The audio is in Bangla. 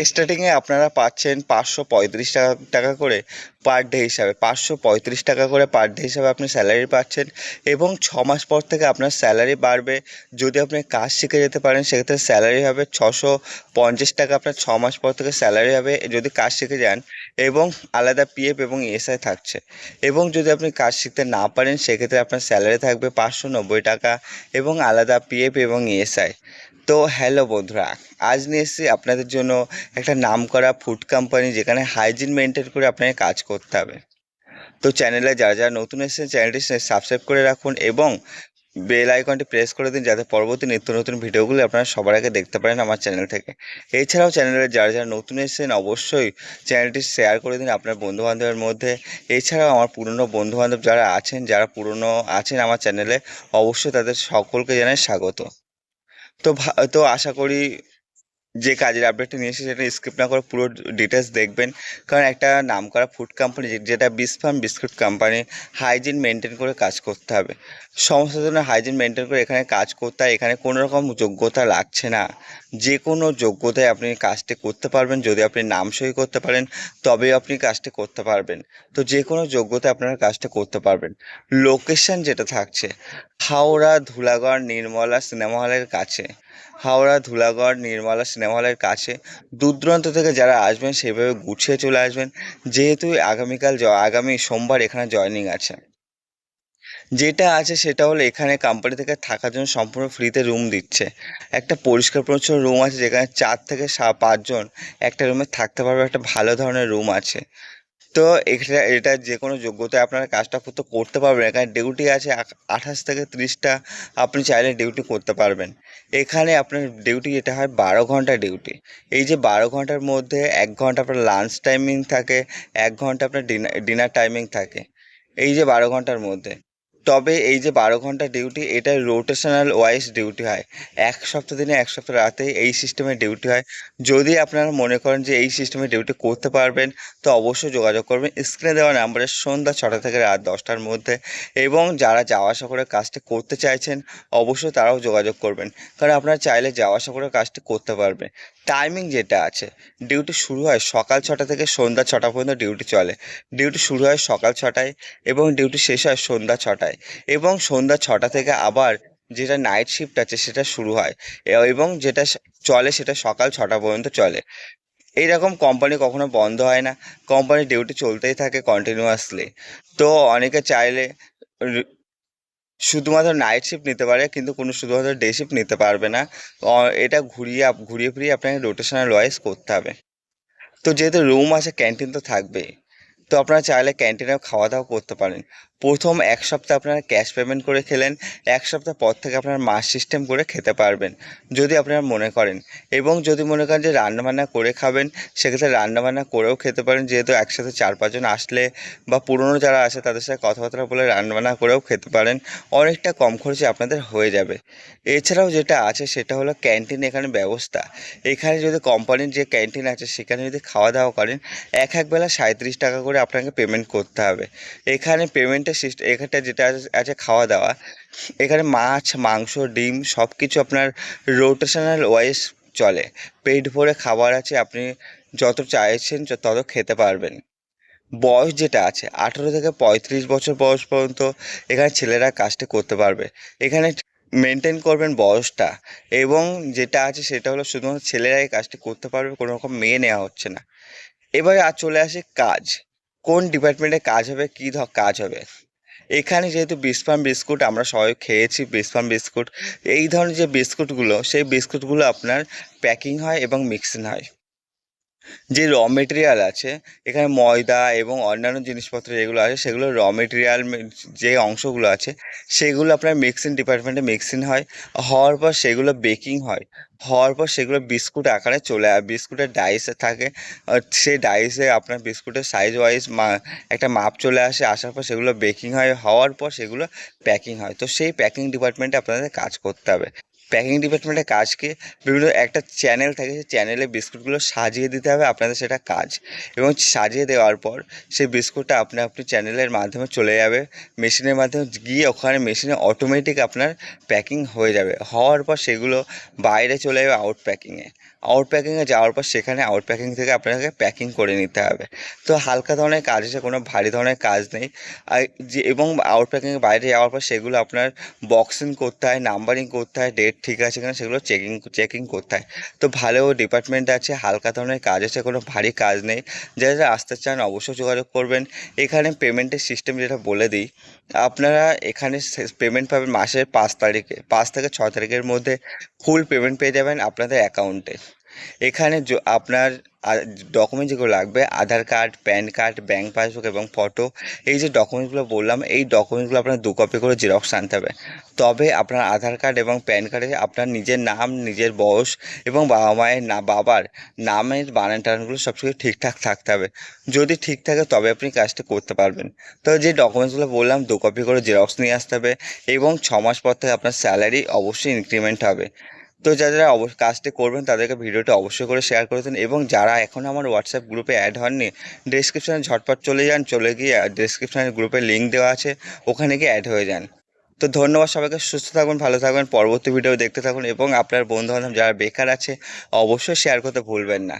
স্টার্টিংয়ে আপনারা পাচ্ছেন পাঁচশো পঁয়ত্রিশ টাকা টাকা করে পার ডে হিসাবে, পাঁচশো পঁয়ত্রিশ টাকা করে পার ডে হিসাবে আপনি স্যালারি পাচ্ছেন এবং ছ মাস পর থেকে আপনার স্যালারি বাড়বে। যদি আপনি কাজ শিখে যেতে পারেন, সেক্ষেত্রে স্যালারি হবে ছশো পঞ্চাশ টাকা, আপনার ছ মাস পর থেকে স্যালারি হবে যদি কাজ শিখে যান এবং আলাদা পিএফ এবং ইএসআই থাকছে। এবং যদি আপনি কাজ শিখতে না পারেন, সেক্ষেত্রে আপনার স্যালারি থাকবে পাঁচশো নব্বই টাকা এবং আলাদা পিএফ এবং ইএসআই তো হ্যালো বন্ধুরা, আজ নিয়ে এসেছি আপনাদের জন্য একটা নাম করা ফুড কোম্পানি যেখানে হাইজিন মেনটেন করে আপনাকে কাজ করতে হবে। তো চ্যানেলে যারা যারা নতুন এসেছেন চ্যানেলটি সাবস্ক্রাইব করে রাখুন এবং বেল আইকনটি প্রেস করে দিন যাতে পরবর্তী নিত্য নতুন ভিডিওগুলি আপনারা সবার আগে দেখতে পারেন আমার চ্যানেল থেকে। এছাড়াও চ্যানেলে যারা যারা নতুন এসেছেন অবশ্যই চ্যানেলটি শেয়ার করে দিন আপনার বন্ধুবান্ধবের মধ্যে। এছাড়াও আমার পুরনো বন্ধুবান্ধব যারা আছেন, যারা পুরনো আছেন আমার চ্যানেলে অবশ্যই তাদের সকলকে জানাই স্বাগত। তো তো আশা করি যে কাজের আপডেটটা নিয়ে এসেছে সেটা স্কিপ না করে পুরো ডিটেলস দেখবেন। কারণ একটা নাম করা ফুড কোম্পানি যেটা Bisk Farm biscuit company hygiene maintain করে কাজ করতে হবে। সমস্ত ধরনের হাইজিন মেনটেন করে এখানে কাজ করতে হয়, এখানে কোনো রকম যোগ্যতা লাগছে না। যে কোনো যোগ্যতায় আপনি কাজটি করতে পারবেন, যদি আপনি নাম সই করতে পারেন, তবেই আপনি কাজটি করতে পারবেন। তো যে কোনো যোগ্যতায় আপনারা কাজটা করতে পারবেন। লোকেশন যেটা থাকছে, হাওড়া, ধুলাগড়, নির্মলা সিনেমা হলের কাছে। হাওড়া, ধুলাগড়, নির্মলা সিনেমা হলের কাছে দূর দূরান্ত থেকে যারা আসবেন সেভাবে গুছিয়ে চলে আসবেন। যেহেতু আগামীকাল আগামী সোমবার এখানে জয়েনিং আছে। যেটা আছে সেটা হলো এখানে কোম্পানি থেকে থাকার জন্য সম্পূর্ণ ফ্রিতে রুম দিচ্ছে। একটা পরিষ্কার পরিচ্ছন্ন রুম আছে যেখানে চার থেকে পাঁচজন একটা রুমে থাকতে পারবে। একটা ভালো ধরনের রুম আছে। তো এটা এটা যে কোনো যোগ্যতায় আপনারা কাজটা তো করতে পারবেন। এখানে ডিউটি আছে আঠাশ থেকে ত্রিশটা। আপনি চাইলে ডিউটি করতে পারবেন। এখানে আপনার ডিউটি যেটা হয় বারো ঘণ্টা ডিউটি এই যে বারো ঘণ্টার মধ্যে এক ঘণ্টা আপনার লাঞ্চ টাইমিং থাকে, এক ঘণ্টা আপনার ডিনার ডিনার টাইমিং থাকে। এই যে বারো ঘণ্টার মধ্যে। তবে এই যে বারো ঘণ্টা ডিউটি এটা রোটেশনাল ওয়াইজ ডিউটি হয়। এক সপ্তাহ দিনে, এক সপ্তাহ রাতে এই সিস্টেমে ডিউটি হয়। যদি আপনারা মনে করেন যে এই সিস্টেমে ডিউটি করতে পারবেন, তো অবশ্যই যোগাযোগ করবেন। স্ক্রিনে দেওয়া নাম্বারে সন্ধ্যা ছটা থেকে রাত দশটার মধ্যে। এবং যারা যাওয়া আসা করে কাজটি করতে চাইছেন, অবশ্যই তারাও যোগাযোগ করবেন। কারণ আপনারা চাইলে যাওয়া আসা করে কাজটি করতে পারবেন। টাইমিং যেটা আছে ডিউটি শুরু হয় সকাল ছটা থেকে সন্ধ্যা ছটা পর্যন্ত ডিউটি চলে। ডিউটি শুরু হয় সকাল ছটায় এবং ডিউটি শেষ হয় সন্ধ্যা ছটায়। এবং সন্ধ্যা ছটা থেকে আবার যেটা নাইট শিফট আছে সেটা শুরু হয়। এবং যেটা চলে সেটা সকাল ছটা পর্যন্ত চলে। এইরকম কোম্পানি কখনো বন্ধ হয় না। কোম্পানি ডিউটি চলতেই থাকে কন্টিনিউয়াসলি তো অনেকে চাইলে শুধুমাত্র নাইট শিফট নিতে পারে, কিন্তু কোনো শুধুমাত্র ডে শিফট নিতে পারবে না। এটা ঘুরিয়ে ঘুরিয়ে ফিরিয়ে আপনাকে রোটেশনাল ওয়াইজ করতে হবে। তো যেহেতু রুম আছে ক্যান্টিন তো থাকবেই। তো আপনারা চাইলে ক্যান্টিনেও খাওয়া দাওয়া করতে পারেন। প্রথম এক সপ্তাহ আপনারা ক্যাশ পেমেন্ট করে খেলেন, এক সপ্তাহ পর থেকে আপনারা মাস সিস্টেম করে খেতে পারবেন, যদি আপনারা মনে করেন। এবং যদি মনে করেন যে রান্নাবান্না করে খাবেন, সেক্ষেত্রে রান্নাবান্না করেও খেতে পারেন, যেহেতু একসাথে চার পাঁচজন আসলে বা পুরনো যারা আছে তাদের সাথে কথাবার্তা বলে রান্নাবান্না করেও খেতে পারেন, অনেকটা কম খরচে আপনাদের হয়ে যাবে। এছাড়াও যেটা আছে সেটা হলো ক্যান্টিন এখানে ব্যবস্থা। এখানে যদি কোম্পানির যে ক্যান্টিন আছে সেখানে যদি খাওয়া দাওয়া করেন, এক এক বেলা সাঁত্রিশ টাকা করে আপনাকে পেমেন্ট করতে হবে। এখানে পেমেন্টের সিস্টেম এখানটা যেটা আছে খাওয়া দাওয়া এখানে মাছ, মাংস, ডিম সব কিছু আপনার রোটেশনাল ওয়াইজ চলে। পেট ভরে খাবার আছে, আপনি যত চাইছেন তত খেতে পারবেন। বয়স যেটা আছে, আঠেরো থেকে পঁয়ত্রিশ বছর বয়স পর্যন্ত এখানে ছেলেরা কাজটা করতে পারবে। এখানে মেনটেন করবেন বয়সটা এবং যেটা আছে, সেটা হলো শুধুমাত্র ছেলেরাই কাজটি করতে পারবে, কোনো রকম মেয়ে নেওয়া হচ্ছে না। এবারে আর চলে আসে কাজ। কোন ডিপার্টমেন্টে কাজ হবে, কী ধর কাজ হবে। এখানে যেহেতু বিস্পাম বিস্কুট আমরা সবাই খেয়েছি বিস্পাম বিস্কুট এই ধরনের যে বিস্কুটগুলো সেই বিস্কুটগুলো আপনার প্যাকিং হয় এবং মিক্সিং হয়। যে র মেটেরিয়াল আছে, এখানে ময়দা এবং অন্যান্য জিনিসপত্র যেগুলো আছে, সেগুলো র মেটেরিয়াল যে অংশগুলো আছে, সেগুলো আপনার মিক্সিং ডিপার্টমেন্টে মিক্সিং হয়। হওয়ার পর সেগুলো বেকিং হয়। হওয়ার পর সেগুলো বিস্কুট আকারে চলে আসে বিস্কুটের ডাইসে থাকে। সেই ডাইসে আপনার বিস্কুটের সাইজ ওয়াইজ একটা মাপ চলে আসে, আসার পর সেগুলো বেকিং হয়। হওয়ার পর সেগুলো প্যাকিং হয়। তো সেই প্যাকিং ডিপার্টমেন্টে আপনাদের কাজ করতে হবে। প্যাকিং ডিপার্টমেন্টের কাজকে বিভিন্ন একটা চ্যানেল থাকে, সেই চ্যানেলে বিস্কুটগুলো সাজিয়ে দিতে হবে আপনাদের সেটা কাজ। এবং সাজিয়ে দেওয়ার পর সেই বিস্কুটটা আপনি আপনি চ্যানেলের মাধ্যমে চলে যাবে মেশিনের মাধ্যমে গিয়ে ওখানে মেশিনে অটোমেটিক আপনার প্যাকিং হয়ে যাবে। হওয়ার পর সেগুলো বাইরে চলে যাবে আউট প্যাকিংয়ে আউট প্যাকিংয়ে যাওয়ার পর সেখানে আউট প্যাকিং থেকে আপনাকে প্যাকিং করে নিতে হবে। তো হালকা ধরনের কাজ আছে, কোনো ভারী ধরনের কাজ নেই। আর যে, এবং আউট প্যাকিংয়ের বাইরে যাওয়ার পর সেগুলো আপনার বক্সিং করতে হয় নাম্বারিং করতে হয় ডেট ঠিক আছে কিনা সেগুলো চেকিং চেকিং করতে হয়। তো ভালো ডিপার্টমেন্ট আছে, হালকা ধরনের কাজ আছে, কোনো ভারী কাজ নেই। যারা যারা আসতে চান অবশ্যই যোগাযোগ করবেন। এখানে পেমেন্টের সিস্টেম যেটা বলে দিই, আপনারা এখানে পেমেন্ট পাবেন মাসের পাঁচ তারিখে, পাঁচ থেকে ছ তারিখের মধ্যে। ফুল পেমেন্ট পেয়ে যাবেন আপনাদের অ্যাকাউন্টে এখানে আপনার ডকুমেন্ট যেগুলো লাগবে, Aadhaar card PAN card bank passbook এবং ফটো এই যে ডকুমেন্টসগুলো বললাম, এই ডকুমেন্টসগুলো আপনার দু কপি করে জেরক্স আনতে হবে। তবে আপনার আধার কার্ড এবং প্যান কার্ডে আপনার নিজের নাম, নিজের বয়স এবং বাবা মায়ের না, বাবার নামের বানান টানানগুলো সব কিছু ঠিকঠাক থাকতে হবে। যদি ঠিক থাকে তবে আপনি কাজটা করতে পারবেন। তো যে ডকুমেন্টসগুলো বললাম, দু কপি করে জেরক্স নিয়ে আসতে হবে এবং ছ মাস পর থেকে আপনার স্যালারি অবশ্যই ইনক্রিমেন্ট হবে। তো যারা যারা অবশ্য কাজটি করবেন, তাদেরকে ভিডিওটা অবশ্যই করে শেয়ার করে দিন এবং যারা এখন আমার হোয়াটসঅ্যাপ গ্রুপে অ্যাড হননি ডিসক্রিপশানে ঝটপট চলে যান, চলে গিয়ে ডিসক্রিপশানে গ্রুপে লিঙ্ক দেওয়া আছে, ওখানে গিয়ে অ্যাড হয়ে যান। তো ধন্যবাদ সবাইকে, সুস্থ থাকুন, ভালো থাকবেন পরবর্তী ভিডিও দেখতে থাকুন এবং আপনার বন্ধুবান্ধব যারা বেকার আছে, অবশ্যই শেয়ার করতে ভুলবেন না।